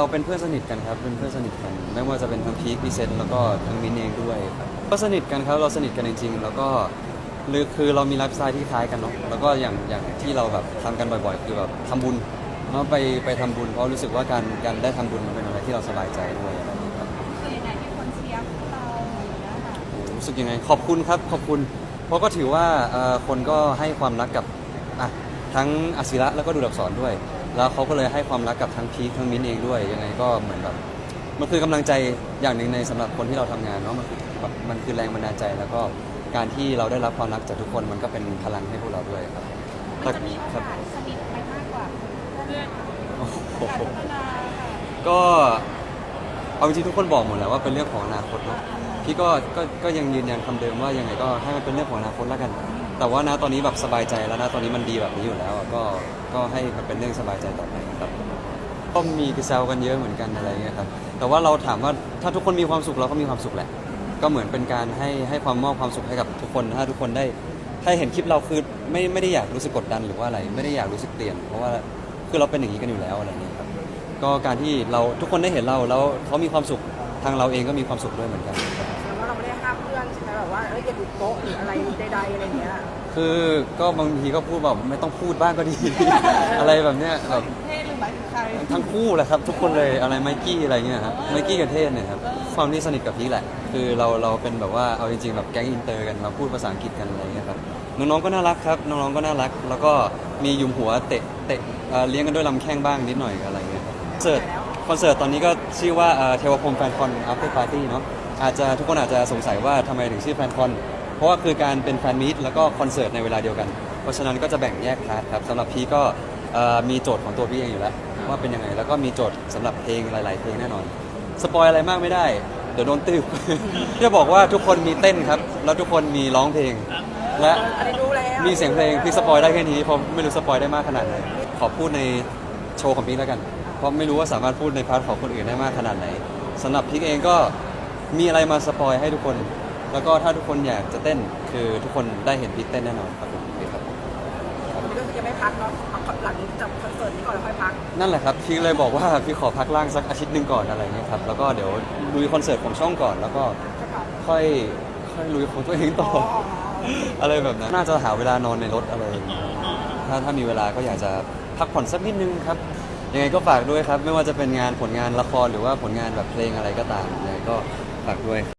เราเป็นเพื่อนสนิทกันครับ เป็นเพื่อนสนิทกันไม่ว่าจะเป็นทั้งพีคพีเซนแล้วก็ทั้งมินเองด้วยครับก็สนิทกันครับเราสนิทกันจริงๆ แล้วก็หรือคือเรามีไลฟ์สไตล์ที่คล้ายกันเนาะแล้วก็อย่างอย่างที่เราแบบทำกันบ่อยๆ คือแบบทำบุญเนาะไปไปทำบุญเพราะรู้สึกว่าการการได้ทำบุญมันเป็นอะไรที่เราสบายใจด้วยอะไรอย่างเงี้ยครับ คือยังไงที่คนเชียร์เราอย่างเงี้ยค่ะรู้สึกยังไงขอบคุณครับขอบคุณ เพราะก็ถือว่าเอ่อคนก็ให้ความรักกับอะทั้งอาศิระแล้วก็ดูดักสอนด้วย แล้วเขาก็เลยให้ความรักกับทั้งพีคทั้งมิ้นเองด้วยยังไงก็เหมือนแบบมันคือกำลังใจอย่างหนึ่งในสำหรับคนที่เราทำงานเนาะมันคือแบบมันคือแรงบันดาลใจแล้วก็การที่เราได้รับความรักจากทุกคนมันก็เป็นพลังให้พวกเราด้วยครับมันจะมีโอครับกาสสนิทไปมากกว่าเพื่อนโอ้โหการพัฒนาค่ะก็เอาจริงๆทุกคนบอกหมดแล้วว่าเป็นเรื่องของอนาคตเนาะ พี่ก็ก็ก็ยังยืนยันคำเดิมว่ายังไงก็ให้มันเป็นเรื่องของอนาคตแล้วกัน แต่ว่านะตอนนี้แบบสบายใจแล้วนะตอนนี้มันดีแบบนี้อยู่แล้วอะก็ก็ให้มันเป็นเรื่องสบายใจต่อไปครับก็มีแซวกันเยอะเหมือนกันอะไรเงี้ยครับแต่ว่าเราถามว่าถ้าทุกคนมีความสุขเราก็มีความสุขแหละ ก็เหมือนเป็นการให้ให้ความมอบความสุขให้กับทุกคนถ้าทุกคนได้ถ้าเห็นคลิปเราคือไม่ไม่ได้อยากรู้สึกกดดันหรือว่าอะไร ไม่ได้อยากรู้สึกเปลี่ยน เพราะว่าคือเราเป็นอย่างนี้กันอยู่แล้วอะไรเงี้ยครับก็การที่เราทุกคนได้เห็นเราแล้วเขามีความสุข ทางเราเองก็มีความสุขด้วยเหมือนกันครับแต่ว่าเราไม่ได้ห้ามเพื่อนใช่ไหมแบบว่าเอ้ยอย่าดูโต๊ะหรืออะไรใดๆอะไรเงี้ยคือก็บางทีก็พูดแบบไม่ต้องพูดบ้างก็ดี อะไรแบบเนี้ยแบบเทศหรือหมายถึงใคร ทั้งคู่แหละครับ ทุกคนเลยอะไรไมกี้อะไรเงี้ยครับไมกี้กับเทศเนี่ยครับความที่สนิทกับพีคแหละ คือเราเราเป็นแบบว่าเอาจริงๆแบบแก๊งอินเตอร์กันเราพูดภาษาอังกฤษกันอะไรเงี้ยครับน้องๆก็น่ารักครับน้องๆก็น่ารัก แล้วก็มียุมหัวเตะเตะเอ่อเลี้ยงกันด้วยลำแข้งบ้างนิดหน่อยอะไรเงี้ยครับคอนเสิร์ตค อนเสิร์ตตอนนี้ก็ชื่อว่าเทวพรมแฟนคอน after party เนาะอาจจะทุกคนอาจจะสงสัยว่าทำไมถึงชื่อแฟนคอน เพราะว่าคือการเป็นแฟนมีตแล้วก็คอนเสิร์ตในเวลาเดียวกัน เพราะฉะนั้นก็จะแบ่งแยกพาร์ทครับสำหรับพี่ก็เอ่อมีโจทย์ของตัวพี่เองอยู่แล้ว ว่าเป็นยังไง แล้วก็มีโจทย์สำหรับเพลงหลาย ๆ เพลงแน่นอน สปอยอะไรมากไม่ได้ เดี๋ยวโดนตืบ จะบอกว่าทุกคนมีเต้นครับ แล้วทุกคนมีร้องเพลง และอันนี้รู้แล้วมีเสียงเพลงพี่สปอยได้แค่นี้เพราะไม่รู้สปอยได้มากขนาดไหนขอพูดในโชว์ของพี่แล้วกัน เพราะไม่รู้ว่าสามารถพูดในพาร์ทของคนอื่นได้มากขนาดไหนสำหรับพี่เองก็มีอะไรมาสปอยให้ทุกคน แล้วก็ถ้าทุกคนอยากจะเต้นคือทุกคนได้เห็นพี่เต้นแน่นอนครับผมครับวันนี้ก็คือจะไม่พักเนาะเอาหลังจากคอนเสิร์ตนี้ก่อนแล้วค่อยพัก นั่นแหละครับพี่เลยบอกว่าพี่ขอพักร่างสักอาทิตย์หนึ่งก่อนอะไรเงี้ยครับแล้วก็เดี๋ยวลุยคอนเสิร์ตของช่องก่อนแล้วก็ค่อยค่อยลุยของตัวเองต่ออะไรแบบนั้นน่าจะหาเวลานอนในรถอะไรอย่างเงี้ยถ้าถ้ามีเวลาก็อยากจะพักผ่อนสักนิดนึงครับ ยังไงก็ฝากด้วยครับ ไม่ว่าจะเป็นงานผลงานละครหรือว่าผลงานแบบเพลงอะไรก็ตามยังไงก็ฝากด้วย